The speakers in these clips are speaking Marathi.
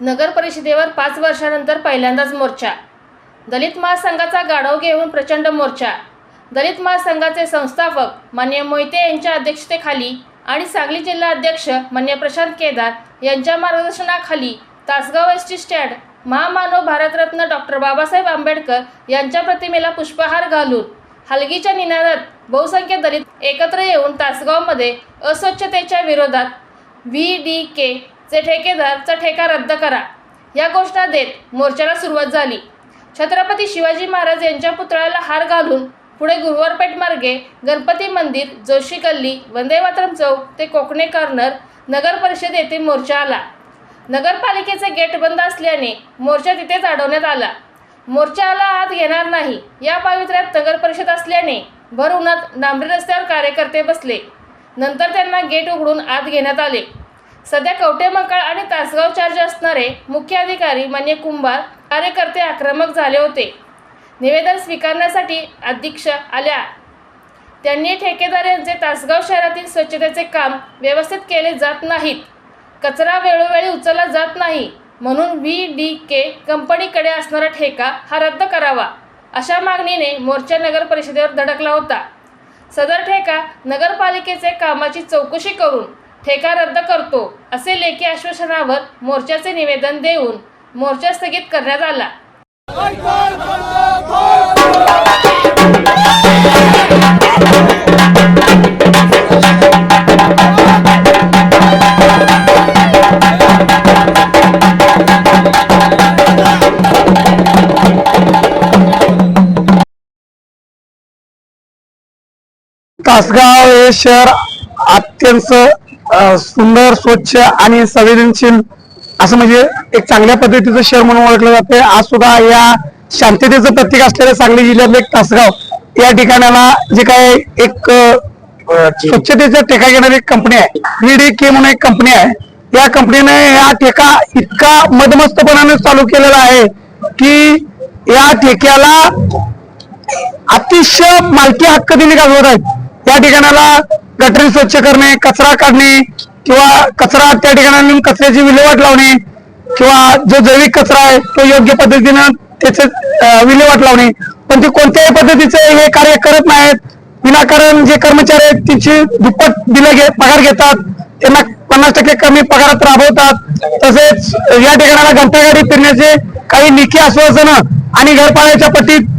नगर परिषदेवर पाच वर्षानंतर पहिल्यांदाच मोर्चा. दलित महासंघाचा गाढव घेऊन प्रचंड मोर्चा. दलित महासंघाचे संस्थापक मान्य मोहिते यांच्या अध्यक्षतेखाली आणि सांगली जिल्हा अध्यक्ष मान्य प्रशांत केदार यांच्या मार्गदर्शनाखाली तासगाव एस टी स्टँड महामानव भारतरत्न डॉक्टर बाबासाहेब आंबेडकर यांच्या प्रतिमेला पुष्पहार घालून हलगीच्या निनादात बहुसंख्य दलित एकत्र येऊन तासगावमध्ये अस्वच्छतेच्या विरोधात व्ही डी के चे ठेकेदारचा ठेका रद्द करा. या घोषणा देत मोर्चाला सुरुवात झाली. छत्रपती शिवाजी महाराज यांच्या पुतळ्याला हार घालून पुढे गुरुवारपेठ मार्गे गणपती मंदिर जोशी गल्ली वंदे मातरम चौक ते कोकणे कॉर्नर नगर परिषद येथे मोर्चा आला. नगरपालिकेचे गेट बंद असल्याने मोर्चा तिथेच अडवण्यात आला. मोर्चाला आत घेणार नाही या पावित्र्यात नगर परिषद असल्याने भर उन्हात डांबरी रस्त्यावर कार्यकर्ते बसले. नंतर त्यांना गेट उघडून आत घेण्यात आले. सध्या कवटे मंकाळ आणि तासगाव चार्ज असणारे मुख्य अधिकारी मान्य कुंभार कार्यकर्ते आक्रमक झाले होते. निवेदन स्वीकारण्यासाठी अध्यक्ष आल्या. त्यांनी ठेकेदार यांचे तासगाव शहरातील स्वच्छतेचे काम व्यवस्थित केले जात नाहीत. कचरा वेळोवेळी उचलला जात नाही म्हणून व्ही डी के कंपनीकडे असणारा ठेका हा रद्द करावा अशा मागणीने मोर्चा नगर परिषदेवर धडकला होता. सदर ठेका नगरपालिकेचे कामाची चौकशी करून ठेका रद्द करतो असे लेखी आश्वासनावर मोर्चाचे निवेदन देऊन मोर्चा स्थगित करण्यात आला. कासगाव हे शहर अत्यंत सुंदर स्वच्छ आणि संवेदनशील असं म्हणजे एक चांगल्या पद्धतीचं शहर म्हणून ओळखलं जाते आज सुद्धा या शांततेचं प्रतीक असलेलं सांगली जिल्ह्यातलं एक तासगाव या ठिकाणाला जे काय एक स्वच्छतेचा ठेका घेणारी एक कंपनी आहे. व्हीडी के म्हणून एक कंपनी आहे. या कंपनीने या ठेका इतका मदमस्तपणाने चालू केलेला आहे की या ठेक्याला अतिशय मालकी हक्क दिले गाजवत आहेत. या ठिकाणाला गटरी स्वच्छ करणे कचरा काढणे किंवा कचरा त्या ठिकाणी नेऊन कचऱ्याची विल्हेवाट लावणे किंवा जो जैविक कचरा आहे तो योग्य पद्धतीनं त्याचे विल्हेवाट लावणे. पण ते कोणत्याही पद्धतीचे हे कार्य करत नाहीत. विनाकारण जे कर्मचारी आहेत त्यांची दुप्पट बिलं घे पगार घेतात. त्यांना पन्नास टक्के कमी पगारात राबवतात. तसेच या ठिकाणाला घंटागाडी फिरण्याचे काही निकी आश्वासनं आणि घरपाळ्याच्या पटीत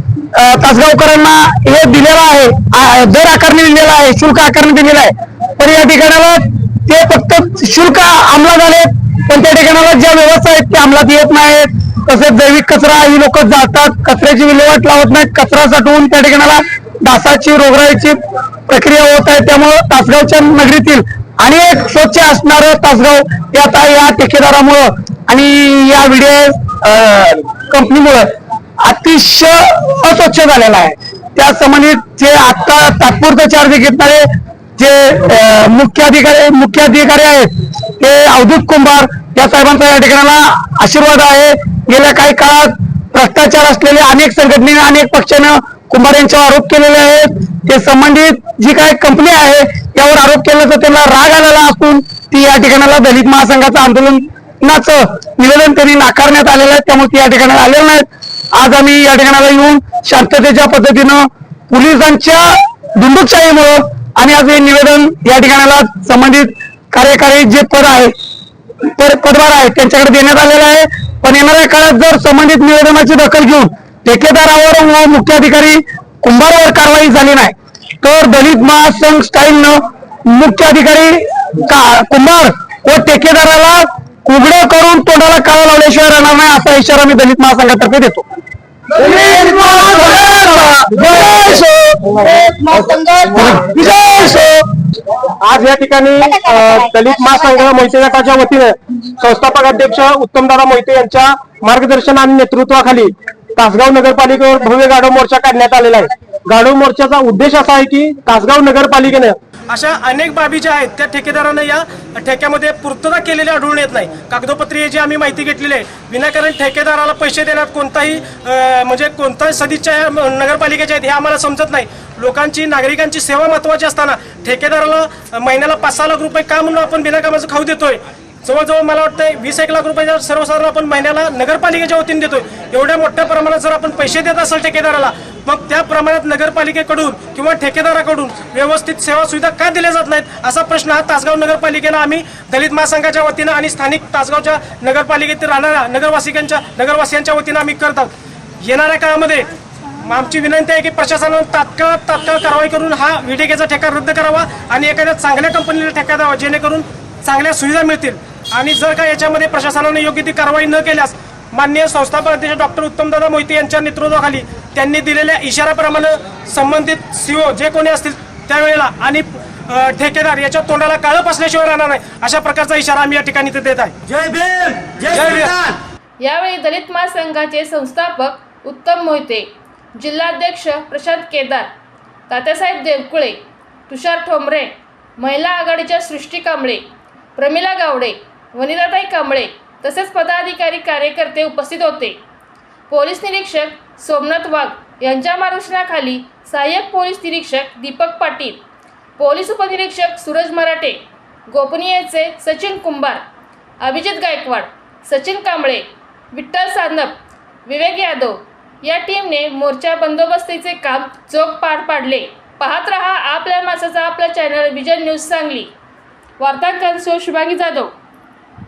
तासगावकरांना हे दिलेलं आहे. दर आकारणी दिलेला आहे शुल्क आकारणी दिलेला आहे. पण या ठिकाणाला ते फक्त शुल्क अंमलात आले पण त्या ठिकाणाला ज्या व्यवस्था आहेत त्या अंमलात येत नाहीत. तसेच जैविक कचरा ही लोक जातात कचऱ्याची विल्हेवाट लावत नाहीत. कचरा साठवून त्या ठिकाणाला डासाची रोगराईची प्रक्रिया होत आहे. त्यामुळं तासगावच्या नगरीतील अनेक स्वच्छ असणारं तासगाव हे आता या ठेकेदारामुळं आणि या व्हिडिओ कंपनीमुळं अतिशय अस्वच्छ झालेला आहे. त्या संबंधित जे आता तात्पुरतं चार्ज घेतणारे जे मुख्याधिकारी मुख्य अधिकारी मुख्य अधिकारी आहेत ते अवधूत कुंभार या साहेबांचा या ठिकाणाला आशीर्वाद आहे. गेल्या काही काळात भ्रष्टाचार असलेले अनेक संघटनेने अनेक पक्षानं कुंभार यांच्यावर आरोप केलेले आहेत. ते संबंधित जी काय कंपनी आहे त्यावर आरोप केल्याचा त्यांना राग आलेला असून ती या ठिकाणाला दलित महासंघाचं आंदोलनाचं निवेदन त्यांनी नाकारण्यात आलेलं आहे. त्यामुळे ती या ठिकाणाला आलेलं नाहीत. आज आम्ही या ठिकाणाला येऊन शांततेच्या पद्धतीनं पोलिसांच्या धुंदुकशाहीमुळं आणि आज हे निवेदन या ठिकाणाला संबंधित कार्यकारी जे पद आहे पदभार आहे त्यांच्याकडे देण्यात आलेला आहे. पण येणाऱ्या काळात जर संबंधित निवेदनाची दखल घेऊन ठेकेदारावर व मुख्य अधिकारी कुंभारावर कारवाई झाली नाही तर दलित महासंघ स्टाईलनं मुख्य अधिकारी का- कुंभार व ठेकेदाराला उघडं करून तोंडाला काळा लावल्याशिवाय राहणार नाही असा इशारा मी दलित महासंघातर्फे देतो दलित महासंघाचा जय असो. विजय असो. आज या ठिकाणी दलित महासंघ मोहिते गटाच्या वतीने संस्थापक अध्यक्ष उत्तमदादा मोहिते यांच्या मार्गदर्शन आणि नेतृत्वाखाली तासगाव नगरपालिकेवर भव्य गाडव मोर्चा काढण्यात आलेला आहे. गाडव मोर्चाचा उद्देश असा आहे की तासगाव नगरपालिकेने अशा अनेक बाबी ज्या आहेत त्या ठेकेदारानं या ठेक्यामध्ये पूर्तता केलेली आढळून येत नाही. कागदोपत्री जी आम्ही माहिती घेतलेली आहे विनाकारण ठेकेदाराला पैसे देण्यात कोणताही म्हणजे कोणताही सदिच्छा या नगरपालिकेच्या आहेत हे आम्हाला समजत नाही. लोकांची नागरिकांची सेवा महत्वाची असताना ठेकेदाराला महिन्याला पाच सहा लाख रुपये का म्हणून आपण बिनाकामाचं खाऊ देतोय? जवळजवळ मला वाटतं वीस एक लाख रुपये सर्वसाधारण आपण महिन्याला नगरपालिकेच्या वतीने देतोय. एवढ्या मोठ्या प्रमाणात जर आपण पैसे देत असेल ठेकेदाराला मग त्या प्रमाणात नगरपालिकेकडून किंवा ठेकेदाराकडून व्यवस्थित सेवा सुविधा का दिल्या जात नाहीत? असा प्रश्न हा तासगाव नगरपालिकेनं आम्ही दलित महासंघाच्या वतीनं आणि स्थानिक तासगावच्या नगरपालिकेतील राहणाऱ्या नगरवासिकांच्या नगरवासियांच्या वतीनं आम्ही करत आहोत. येणाऱ्या काळामध्ये आमची विनंती आहे की प्रशासनानं तात्काळ तात्काळ कारवाई करून हा विडेकेचा ठेका रद्द करावा आणि एखाद्या चांगल्या कंपनीला ठेका द्यावा जेणेकरून चांगल्या सुविधा मिळतील. आणि जर का याच्यामध्ये प्रशासनाने योग्य ती कारवाई न केल्यास माननीय संस्थापक अध्यक्ष डॉक्टर उत्तमदादा मोहिते यांच्या नेतृत्वाखाली त्यांनी दिलेल्या इशाऱ्याप्रमाणे संबंधित सीओ जे कोणी असतील त्यावेळेला आणि ठेकेदार याच्या तोंडाला काळं असल्याशिवाय राहणार नाही अशा प्रकारचा इशारा आम्ही या ठिकाणी इथे देत आहे. जय भीम जय यावेळी दलित महासंघाचे संस्थापक उत्तम मोहिते जिल्हाध्यक्ष प्रशांत केदार तात्यासाहेब देवकुळे तुषार ठोंबरे महिला आघाडीच्या सृष्टी कांबळे प्रमिला गावडे वनिताताई कांबळे तसेच पदाधिकारी कार्यकर्ते उपस्थित होते. पोलीस निरीक्षक सोमनाथ वाघ यांच्या मार्गदर्शनाखाली सहाय्यक पोलीस निरीक्षक दीपक पाटील पोलीस उपनिरीक्षक सूरज मराठे गोपनीयचे सचिन कुंभार अभिजित गायकवाड सचिन कांबळे विठ्ठल सानप विवेक यादव या टीमने मोर्चा बंदोबस्तीचे काम चोख पार पाडले. पाहत रहा आपल्या माणसाचा आपला चॅनल विजन न्यूज सांगली. वार्तांकन सो शुभांगी जाधव.